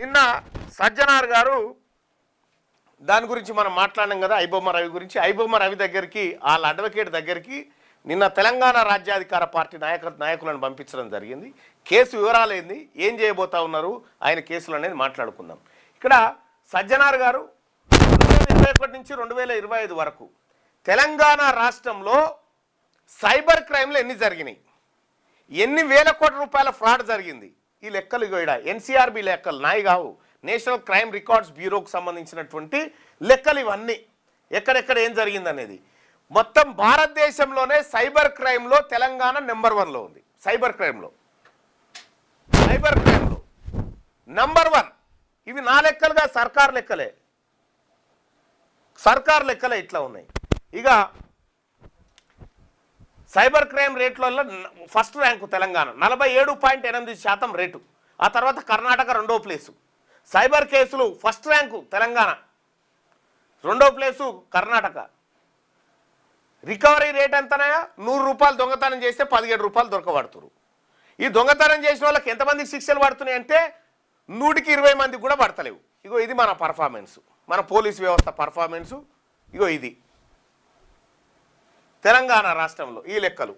నిన్న సజ్జనార్ గారు దాని గురించి మనం మాట్లాడినాం కదా ఐబొమ్మ రవి గురించి. ఐబొమ్మ రవి దగ్గరికి వాళ్ళ అడ్వకేట్ దగ్గరికి నిన్న తెలంగాణ రాజ్యాధికార పార్టీ నాయక నాయకులను పంపించడం జరిగింది. కేసు వివరాలు ఏంది? ఏం చేయబోతా ఉన్నారు? ఆయన కేసులు అనేది మాట్లాడుకుందాం. ఇక్కడ సజ్జనార్ గారు రెండు వేల ఇరవై ఒకటి నుంచి రెండు వేల ఇరవై ఐదు వరకు తెలంగాణ రాష్ట్రంలో సైబర్ క్రైమ్లు ఎన్ని జరిగినాయి? ఎన్ని వేల కోట్ల రూపాయల ఫ్రాడ్ జరిగింది? ఈ లెక్కలు ఇగో ఎన్సీఆర్బి లెక్కలు నాయి కావు నేషనల్ క్రైమ్ రికార్డ్స్ బ్యూరోకు సంబంధించినటువంటి లెక్కలు ఇవన్నీ. ఎక్కడెక్కడ ఏం జరిగింది అనేది మొత్తం భారతదేశంలోనే సైబర్ క్రైమ్లో తెలంగాణ నెంబర్ వన్లో ఉంది. సైబర్ క్రైమ్లో. సైబర్ క్రైమ్లో. Number one. ఇవి నా లెక్కలుగా సర్కార్ లెక్కలే. సర్కార్ లెక్కలే ఇట్లా ఉన్నాయి. ఇక సైబర్ క్రైమ్ రేట్లలో ఫస్ట్ ర్యాంకు తెలంగాణ. నలభై ఏడు పాయింట్ ఎనిమిది శాతం రేటు. ఆ తర్వాత కర్ణాటక రెండో ప్లేసు. సైబర్ కేసులు ఫస్ట్ ర్యాంకు తెలంగాణ. రెండో ప్లేసు కర్ణాటక. రికవరీ రేట్ ఎంతనయా నూరు రూపాయలు దొంగతనం చేస్తే పదిహేడు రూపాయలు దొరకబడుతురు. ఈ దొంగతనం చేసిన వాళ్ళకి ఎంతమందికి శిక్షలు పడుతున్నాయి అంటే నూటికి ఇరవై మందికి కూడా పడతలేవు. ఇగో ఇది మన పర్ఫార్మెన్సు. మన పోలీస్ వ్యవస్థ పర్ఫార్మెన్సు. ఇగో ఇది. తెలంగాణ రాష్ట్రంలో ఈ లెక్కలు.